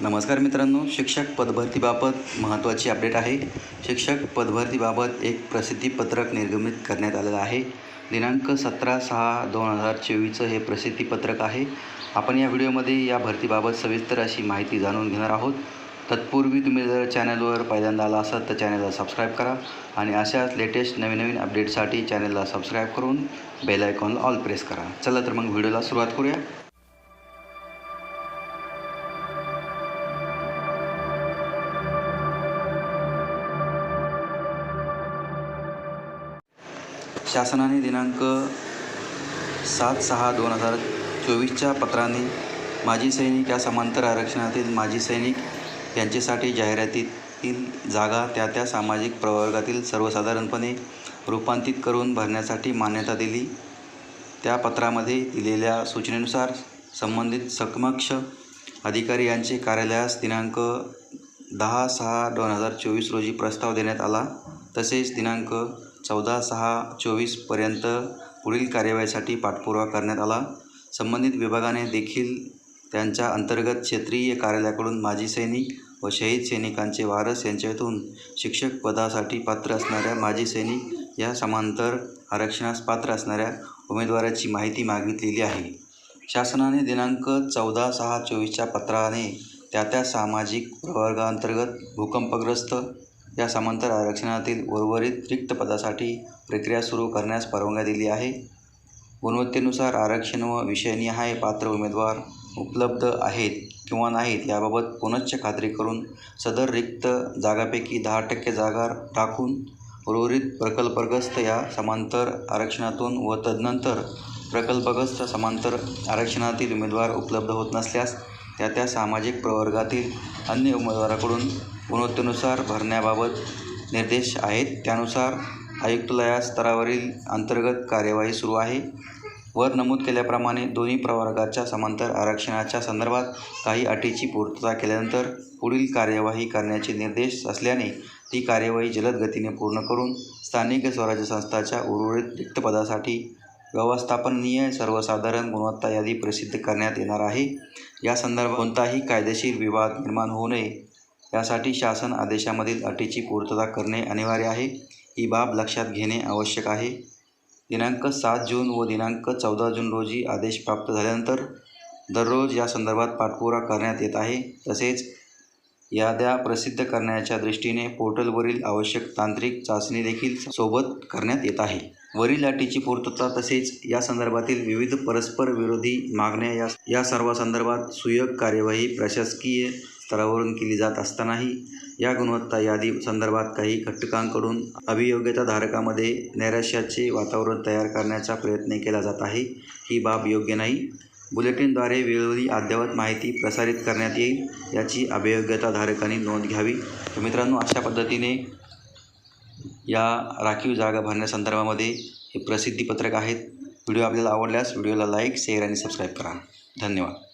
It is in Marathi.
नमस्कार मित्रांनो शिक्षक पदभरतीबाबत महत्त्वाची अपडेट आहे. शिक्षक पदभरतीबाबत एक प्रसिद्धीपत्रक निर्गमित करण्यात आलेलं आहे. दिनांक सतरा सहा दोन हजार चोवीसचं हे प्रसिद्धीपत्रक आहे. आपण या व्हिडिओमध्ये या भरतीबाबत सविस्तर अशी माहिती जाणून घेणार आहोत. तत्पूर्वी तुम्ही जर चॅनलवर पहिल्यांदा आला असाल तर चॅनलला सबस्क्राईब करा आणि अशाच लेटेस्ट नवीन नवीन अपडेटसाठी चॅनलला सबस्क्राईब करून बेल आयकॉनला ऑल प्रेस करा. चला तर मग व्हिडिओला सुरुवात करूया. शासनाने दिनांक सात सहा दोन हजार चोवीसच्या पत्राने माजी सैनिक या समांतर आरक्षणातील माजी सैनिक यांच्यासाठी जाहिरातीतील जागा त्या त्या सामाजिक प्रवर्गातील सर्वसाधारणपणे रूपांतरित करून भरण्यासाठी मान्यता दिली. त्या पत्रामध्ये दिलेल्या सूचनेनुसार संबंधित सकमक्ष अधिकारी यांचे कार्यालयास दिनांक दहा सहा दोन हजार चोवीस रोजी प्रस्ताव देण्यात आला. तसेच दिनांक चौदा सहा चोवीसपर्यंत पुढील कार्यवाहीसाठी पाठपुरावा करण्यात आला. संबंधित विभागाने देखील त्यांच्या अंतर्गत क्षेत्रीय कार्यालयाकडून माजी सैनिक व शहीद सैनिकांचे वारस यांच्यातून शिक्षक पदासाठी पात्र असणाऱ्या माजी सैनिक या समांतर आरक्षणास पात्र असणाऱ्या उमेदवाराची माहिती मागितलेली आहे. शासनाने दिनांक चौदा सहा चोवीसच्या पत्राने त्या त्या सामाजिक प्रवर्गाअंतर्गत भूकंपग्रस्त या समांतर आरक्षणातील उर्वरित रिक्त पदासाठी प्रक्रिया सुरू करण्यास परवानगी दिली आहे. गुणवत्तेनुसार आरक्षण व विषयनिहाय पात्र उमेदवार उपलब्ध आहेत किंवा नाहीत याबाबत पुनश्च खात्री करून सदर रिक्त जागापैकी दहा टक्के जागा टाकून उर्वरित प्रकल्पग्रस्त या समांतर आरक्षणातून व तदनंतर प्रकल्पग्रस्त समांतर आरक्षणातील उमेदवार उपलब्ध होत नसल्यास त्या त्या सामाजिक प्रवर्गातील अन्य उमेदवाराकडून गुणवत्तेनुसार भरण्याबाबत निर्देश आहेत. त्यानुसार आयुक्तालया स्तरावरील अंतर्गत कार्यवाही सुरू आहे. वर नमूद केल्याप्रमाणे दोन्ही प्रवर्गाच्या समांतर आरक्षणाच्या संदर्भात काही अटीची पूर्तता केल्यानंतर पुढील कार्यवाही करण्याचे निर्देश असल्याने ती कार्यवाही जलद गतीने पूर्ण करून स्थानिक स्वराज्य संस्थाच्या उर्वरित रिक्त पदासाठी व्यवस्थापनीय सर्वसाधारण गुणवत्ता यादी प्रसिद्ध करण्यात येणार आहे. या संदर्भात कोणताही कायदेशीर विवाद निर्माण होऊ नये. यासाठी शासन आदेशामधील अटीची पूर्तता करणे अनिवार्य आहे. ही बाब लक्षात घेणे आवश्यक आहे. दिनांक सात जून व दिनांक चौदा जून रोजी आदेश प्राप्त झाल्यानंतर दररोज या संदर्भात पाठपुरा करण्यात येत आहे. तसेच याद्या प्रसिद्ध करण्याच्या दृष्टीने पोर्टलवरील आवश्यक तांत्रिक चाचणी देखील सोबत करण्यात येत आहे. वरील अटीची पूर्तता तसेच या संदर्भातील विविध परस्पर विरोधी मागण्या या या सर्व संदर्भात सुयोग कार्यवाही प्रशासकीय स्तरावरून केली जात असतानाही या गुणवत्ता यादी संदर्भात काही घटकांकडून अभियोग्यताधारकामध्ये नैराश्याचे वातावरण तयार करण्याचा प्रयत्न केला जात आहे. ही बाब योग्य नाही. बुलेटिनद्वारे वेळोवेळी अद्ययावत माहिती प्रसारित करण्यात येईल याची अभियोग्यताधारकांनी नोंद घ्यावी. तर मित्रांनो अशा पद्धतीने या राखीव जागा भरण्यासंदर्भामध्ये हे प्रसिद्धीपत्रक आहेत. व्हिडिओ आपल्याला आवडल्यास व्हिडिओला लाईक शेअर आणि सबस्क्राईब करा. धन्यवाद.